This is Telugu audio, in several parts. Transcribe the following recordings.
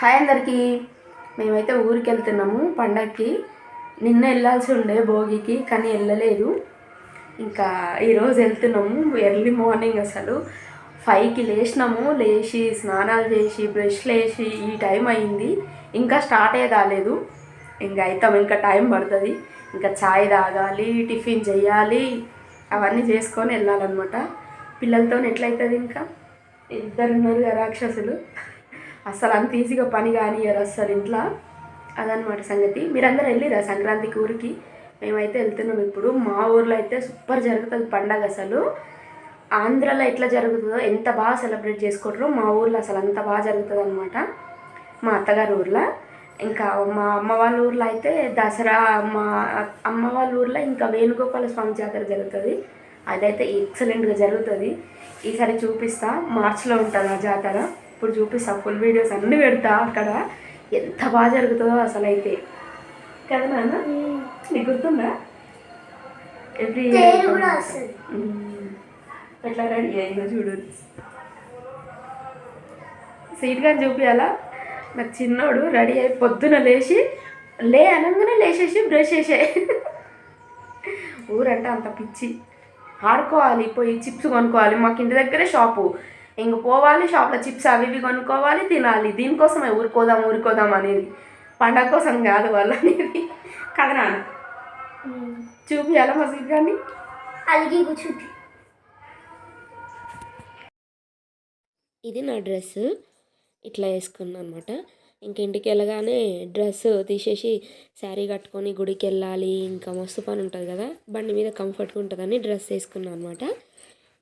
హాయ్ అందరికీ. మేమైతే ఊరికి వెళ్తున్నాము పండగకి నిన్న వెళ్ళాల్సి ఉండే భోగికి కానీ వెళ్ళలేదు. ఇంకా ఈరోజు వెళ్తున్నాము ఎర్లీ మార్నింగ్ అసలు. ఫైవ్కి లేచినాము లేచి స్నానాలు చేసి బ్రష్లు వేసి ఈ టైం అయింది. ఇంకా స్టార్టే కాలేదు. ఇంకా అవుతాం ఇంకా టైం పడుతుంది. ఇంకా చాయ్ తాగాలి టిఫిన్ చేయాలి అవన్నీ చేసుకొని వెళ్ళాలన్నమాట. పిల్లలతో ఎట్లయితుంది ఇంకా? ఇద్దరు ఉన్నారు కదా రాక్షసులు అస్సలు అంత ఈజీగా పని కానియరు అస్సలు ఇంట్లో. అదనమాట సంగతి. మీరందరూ వెళ్ళిరా సంక్రాంతికి ఊరికి. మేమైతే వెళ్తున్నాం ఇప్పుడు. మా ఊర్లో అయితే సూపర్ జరుగుతుంది పండగ అసలు. ఆంధ్రాలో ఎట్లా జరుగుతుందో ఎంత బాగా సెలబ్రేట్ చేసుకుంటారో మా ఊర్లో అసలు అంత బాగా జరుగుతుంది అనమాట మా అత్తగారి ఊర్లో. ఇంకా మా అమ్మ వాళ్ళ ఊర్లో అయితే దసరా మా అమ్మ వాళ్ళ ఊర్లో ఇంకా వేణుగోపాల స్వామి జాతర జరుగుతుంది. అదైతే ఎక్సలెంట్గా జరుగుతుంది. ఈసారి చూపిస్తా. మార్చిలో ఉంటుంది ఆ జాతర. ఇప్పుడు చూపిస్తా ఫుల్ వీడియోస్ అన్నీ పెడతా అక్కడ. ఎంత బాగా జరుగుతుందో అసలు అయితే కదా నాన్న? నీకు గుర్తుందా? ఎవ్రీ. ఎట్లా రెడీ అయిందో చూడు. సీట్ కానీ చూపించాలా నాకు చిన్నోడు రెడీ అయి పొద్దున లేచి లే అనగానే లేచేసి బ్రష్ చేసే. ఊరంటే అంత పిచ్చి. ఆడుకోవాలి పోయి చిప్స్ కొనుక్కోవాలి. మాకు ఇంటి దగ్గరే షాపు ఇంక పోవాలి షాప్లో చిప్స్ అవి ఇవి కొనుక్కోవాలి తినాలి. దీనికోసమే ఊరుకోదాం ఊరుకోదాం అనేది పండగ కోసం కాదు వాళ్ళు అనేది కదా నాన్న చూపించాలా మా సీట్ కానీ అలిగి కూర్చుంది ఇది నా డ్రెస్. ఇట్లా వేసుకున్నాను అనమాట ఇంక ఇంటికి వెళ్ళగానే డ్రెస్ తీసేసి శారీ కట్టుకొని గుడికి వెళ్ళాలి. ఇంకా మస్తు పని ఉంటుంది కదా. బండి మీద కంఫర్ట్గా ఉంటుందని డ్రెస్ వేసుకున్నాను అనమాట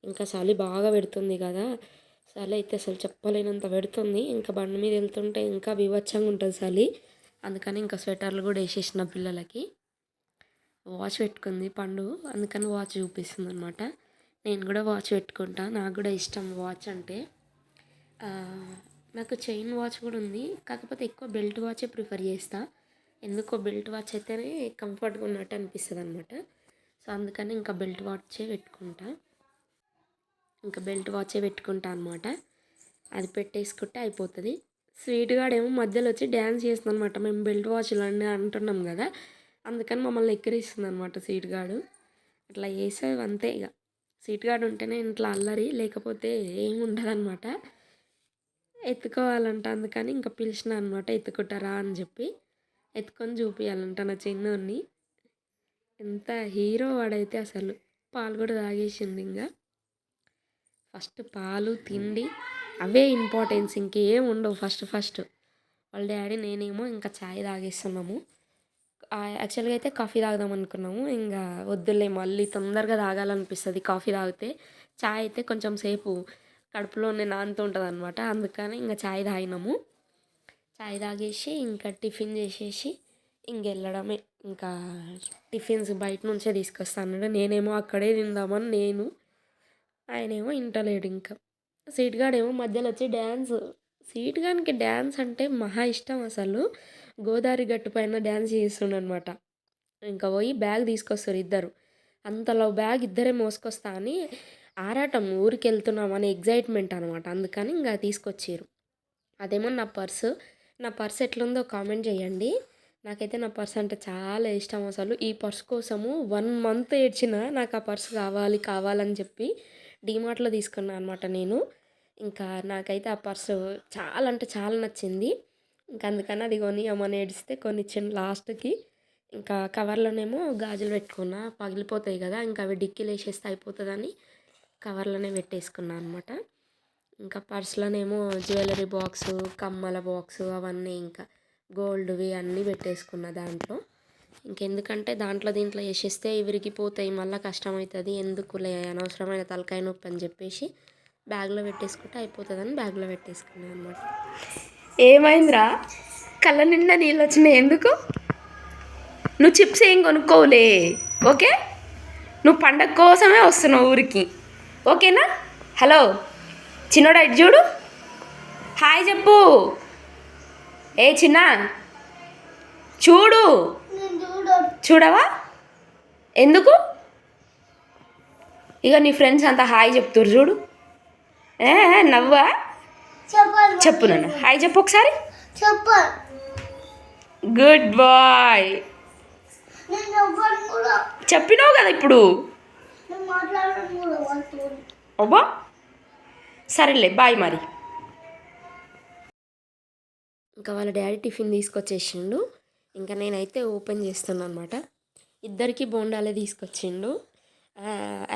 ఇంకా చలి బాగా పెడుతుంది కదా. చలి అయితే అసలు చెప్పలేనంత పెడుతుంది. ఇంకా బండి మీద వెళ్తుంటే ఇంకా వివచ్చంగా ఉంటుంది చలి అందుకని ఇంకా స్వెటర్లు కూడా వేసేసిన పిల్లలకి. వాచ్ పెట్టుకుంది పండు. అందుకని వాచ్ చూపిస్తుంది అనమాట నేను కూడా వాచ్ పెట్టుకుంటా. నాకు కూడా ఇష్టం వాచ్ అంటే. నాకు చైన్ వాచ్ కూడా ఉంది. కాకపోతే ఎక్కువ బెల్ట్ వాచే ప్రిఫర్ చేస్తా. ఎందుకో బెల్ట్ వాచ్ అయితేనే కంఫర్ట్గా ఉన్నట్టు అనిపిస్తుంది అనమాట సో అందుకని ఇంకా బెల్ట్ వాచే పెట్టుకుంటా. ఇంకా బెల్ట్ వాచే పెట్టుకుంటా అనమాట అది పెట్టేసుకుంటే అయిపోతుంది. స్వీట్గా ఏమో మధ్యలో వచ్చి డ్యాన్స్ చేస్తుంది అనమాట మేము బెల్ట్ వాచ్లు అని అంటున్నాం కదా అందుకని మమ్మల్ని ఎక్కిరిస్తుంది అనమాట స్వీట్ గాడు. అట్లా చేసే అంతే ఇక స్వీట్ గార్డ్ ఉంటేనే ఇంట్లో అల్లరి లేకపోతే ఏమి ఉండదు అనమాట ఎత్తుకోవాలంట అందుకని ఇంకా పిలిచిన అనమాట ఎత్తుకుంటారా అని చెప్పి. ఎత్తుకొని చూపించాలంట నా చిన్నోడిని ఎంత హీరో వాడైతే అసలు. పాలు కూడా తాగేసింది ఇంకా. ఫస్ట్ పాలు తిండి అవే ఇంపార్టెన్స్ ఇంకేం ఉండవు. ఫస్ట్ ఫస్ట్ వాళ్ళ డాడీ నేనేమో ఇంకా ఛాయ్ తాగేస్తున్నాము. యాక్చువల్గా అయితే కాఫీ తాగుదాం అనుకున్నాము. ఇంకా వద్దులే మళ్ళీ తొందరగా తాగాలనిపిస్తుంది కాఫీ తాగితే. ఛాయ్ అయితే కొంచెం సేపు కడుపులోనే నానుతూ ఉంటుంది అనమాట అందుకని ఇంకా ఛాయ్ తాగినాము. ఛాయ్ తాగేసి ఇంకా టిఫిన్ చేసేసి ఇంక వెళ్ళడమే. ఇంకా టిఫిన్స్ బయట నుంచే తీసుకొస్తాను నేనేమో అక్కడే తిందామని నేను ఆయనేమో ఇంటలేడు ఇంకా. సీట్ గాడేమో మధ్యలో వచ్చి డ్యాన్స్ సీట్ గానికి డ్యాన్స్ అంటే మహా ఇష్టం అసలు. గోదావరి గట్టు పైన డ్యాన్స్ చేస్తుండనమాట. ఇంకా పోయి బ్యాగ్ తీసుకొస్తారు ఇద్దరు. అంతలో బ్యాగ్ ఇద్దరే మోసుకొస్తా అని ఆరాటం ఊరికి వెళ్తున్నాం అనే ఎగ్జైట్మెంట్ అనమాట. అందుకని ఇంకా తీసుకొచ్చారు. అదేమో నా పర్సు. నా పర్స్ ఎట్లుందో కామెంట్ చేయండి. నాకైతే నా పర్స్ అంటే చాలా ఇష్టం అసలు. ఈ పర్స్ కోసము వన్ మంత్ ఏడ్చిన నాకు ఆ పర్స్ కావాలి కావాలని చెప్పి డీమార్ట్లో తీసుకున్నాను అనమాట నేను. ఇంకా నాకైతే ఆ పర్సు చాలా అంటే చాలా నచ్చింది. ఇంకా అందుకని అది కొని అమ్మని ఏడిస్తే కొనిచ్చాను లాస్ట్కి. ఇంకా కవర్లోనేమో గాజులు పెట్టుకున్నా. పగిలిపోతాయి కదా ఇంకా అవి డిక్కీలు వేసేస్తే అయిపోతుందని కవర్లోనే పెట్టేసుకున్నాను అనమాట ఇంకా పర్స్లోనేమో జ్యువెలరీ బాక్సు కమ్మల బాక్సు అవన్నీ ఇంకా గోల్డ్వి అన్నీ పెట్టేసుకున్న దాంట్లో. ఇంకెందుకంటే దాంట్లో దీంట్లో వేసేస్తే విరిగిపోతాయి మళ్ళీ కష్టమవుతుంది ఎందుకులే అనవసరమైన తలకాయ నొప్పి అని చెప్పేసి బ్యాగ్లో పెట్టేసుకుంటే అయిపోతుందని బ్యాగ్లో పెట్టేసుకున్నాను అనమాట ఏమైందిరా? కళ్ళ నిండా నీళ్ళు వచ్చినాయి. ఎందుకు? నువ్వు చిప్స్ ఏం కొనుక్కోలే ఓకే? నువ్వు పండగ కోసమే వస్తున్నావు ఊరికి ఓకేనా? హలో చిన్నోడా ఇటు చూడు. హాయ్ చెప్పు. ఏ చిన్న? చూడు చూడు. చూడవా? ఎందుకు? ఇక నీ ఫ్రెండ్స్ అంతా హాయ్ చెప్తురు చూడు. ఏ నవ్వా? చెప్పు. నాన్న. హాయ్ చెప్పు ఒకసారి. చెప్ప. Good bye. చెప్పినావు కదా ఇప్పుడు. అబ్బా. సరేలే బాయ్ మరి. ఇంకా వాళ్ళ డాడీ టిఫిన్ తీసుకొచ్చేసిండు. ఇంకా నేనైతే ఓపెన్ చేస్తున్నాను అనమాట ఇద్దరికి బోండాలే తీసుకొచ్చిండు.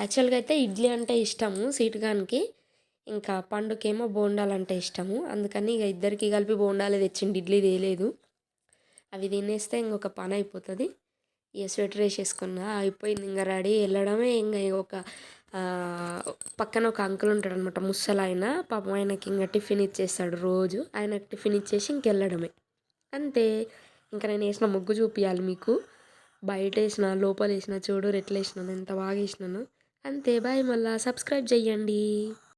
యాక్చువల్గా అయితే ఇడ్లీ అంటే ఇష్టము సీటుగానికి. ఇంకా పండుకేమో బోండాలు అంటే ఇష్టము. అందుకని ఇక ఇద్దరికి కలిపి బోండాలే తెచ్చిండు ఇడ్లీ తేలేదు. అవి తినేస్తే ఇంకొక పని అయిపోతుంది. ఇక స్వెటర్ వేసేసుకున్నా అయిపోయింది. ఇంకా రెడీ వెళ్ళడమే. ఇంకా ఒక పక్కన ఒక అంకుల్ ఉంటాడు అనమాట ముసలాయన పాపం ఆయనకి ఇంకా టిఫిన్ ఇచ్చేస్తాడు రోజు. ఆయనకు టిఫిన్ ఇచ్చేసి ఇంకెళ్ళడమే. అంతే. ఇంకా నేను వేసిన ముగ్గు చూపించాలి మీకు. బయట వేసిన లోపల వేసిన చూడు రెట్లు వేసినాను ఎంత బాగా వేసినాను. అంతే బాయ్ మళ్ళీ. సబ్స్క్రైబ్ చెయ్యండి.